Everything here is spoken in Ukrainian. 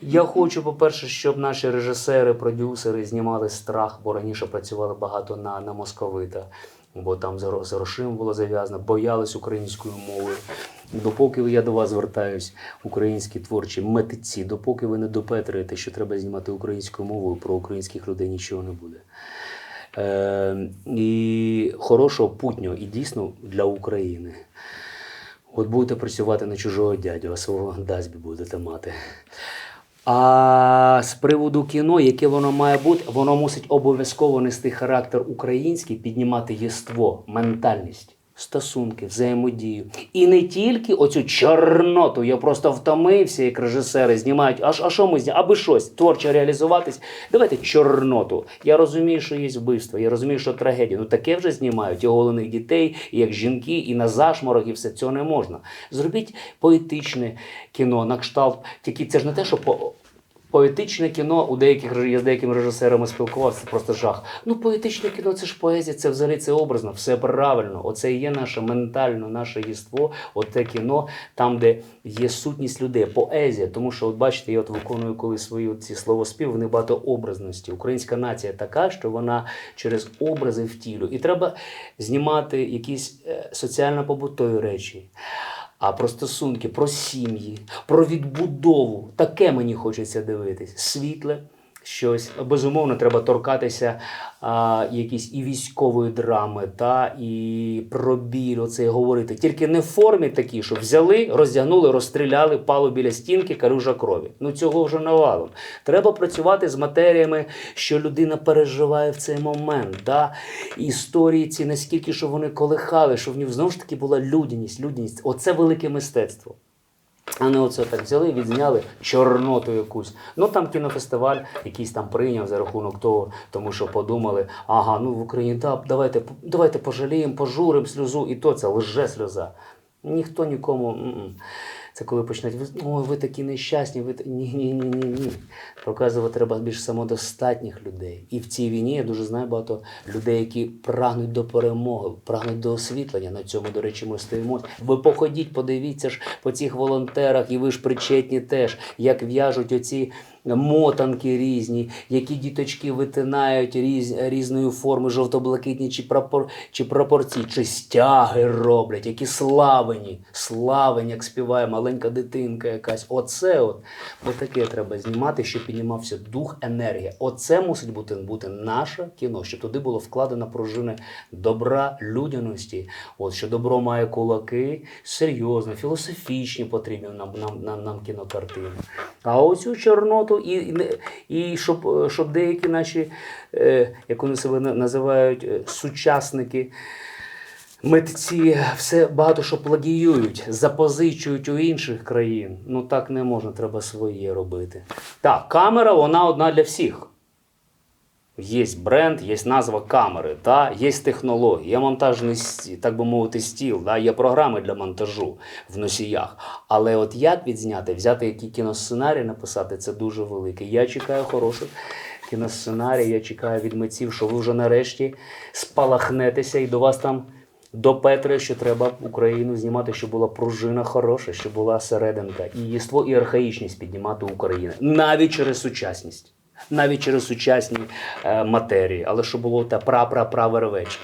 Я хочу, по-перше, щоб наші режисери, продюсери знімали страх, бо раніше працювали багато на, на московита, бо там з гро- з грошима було зав'язано, боялись української мови. Допоки я до вас звертаюсь, українські творчі митці, допоки ви не допетруєте, що треба знімати українською мовою, про українських людей нічого не буде. Е, і хорошого путнього, і дійсно для України. От будете працювати на чужого дядю, а свого дазбі будете мати. А з приводу кіно, яке воно має бути, воно мусить обов'язково нести характер український, піднімати єство, ментальність, стосунки, взаємодію. І не тільки оцю чорноту. Я просто втомився, як режисери знімають. А, ш- а що ми знімаємо? Аби щось творчо реалізуватись. Давайте чорноту. Я розумію, що є вбивство, я розумію, що трагедія. Ну таке вже знімають і оголених дітей, і як жінки, і на зашморок, і все цього не можна. Зробіть поетичне кіно на кшталт. Тільки це ж не те, що по. Поетичне кіно у деяких я з деякими режисерами спілкувався, це просто жах. Ну, поетичне кіно це ж поезія, це взагалі це образно, все правильно. Оце і є наше ментально, наше єство, оте кіно, там, де є сутність людей, поезія. Тому що, от бачите, я от виконую коли свої ці словоспів, вони багато образності. Українська нація така, що вона через образи втілює. І треба знімати якісь е, соціально-побутові речі. А про стосунки, про сім'ї, про відбудову. Таке мені хочеться дивитись. Світле щось. Безумовно, треба торкатися а, якісь і військової драми, та і про біль, оце говорити. Тільки не в формі такій, що взяли, роздягнули, розстріляли, пало біля стінки, каружа крові. Ну цього вже навалом. Треба працювати з матеріями, що людина переживає в цей момент. Та? Історії ці наскільки, що вони колихали, що в ній знову ж таки була людяність, людяність. Оце велике мистецтво. А не оце так взяли, відзняли чорноту якусь. Ну там кінофестиваль якийсь там прийняв за рахунок того, тому що подумали, ага, ну в Україні да, давайте, давайте пожаліємо, пожуримо сльозу, і то це лже сльоза. Ніхто нікому. м-м. Це коли почнуть, ой, ви такі нещасні, ви ні, ні, ні, ні, ні. Показувати треба більш самодостатніх людей. І в цій війні я дуже знаю багато людей, які прагнуть до перемоги, прагнуть до освітлення. На цьому, до речі, ми стоїмо. Ви походіть, подивіться ж по цих волонтерах, і ви ж причетні теж, як в'яжуть оці мотанки різні, які діточки витинають різ, різної форми, жовто-блакитні чи, прапор, чи прапорці, чи стяги роблять, які славені, славені, як співає маленька дитинка якась. Оце от, таке треба знімати, щоб піднімався дух, енергія. Оце мусить бути, бути наше кіно, щоб туди було вкладено пружини добра, людяності. От що добро має кулаки, серйозно, філософічні потрібні нам, нам, нам, нам кінокартини. А оцю чорноту, і, і, і щоб, е, щоб деякі наші, е, як вони себе називають, е, сучасники. Митці все багато що плагіюють, запозичують у інших країн. Ну так не можна, треба своє робити. Так, камера вона одна для всіх. Є бренд, є назва камери, та, є технології, є монтажний так би мовити, стіл, да, є програми для монтажу в носіях. Але от як відзняти, взяти який кіносценарій написати, це дуже велике. Я чекаю хороших кіносценарій, я чекаю від митців, що ви вже нарешті спалахнетеся і до вас там до Петри, що треба Україну знімати, щоб була пружина хороша, щоб була серединка. І єство, і архаїчність піднімати Україну. Навіть через сучасність. Навіть через сучасні е, матерії, але щоб було та пра-пра-пра вервече.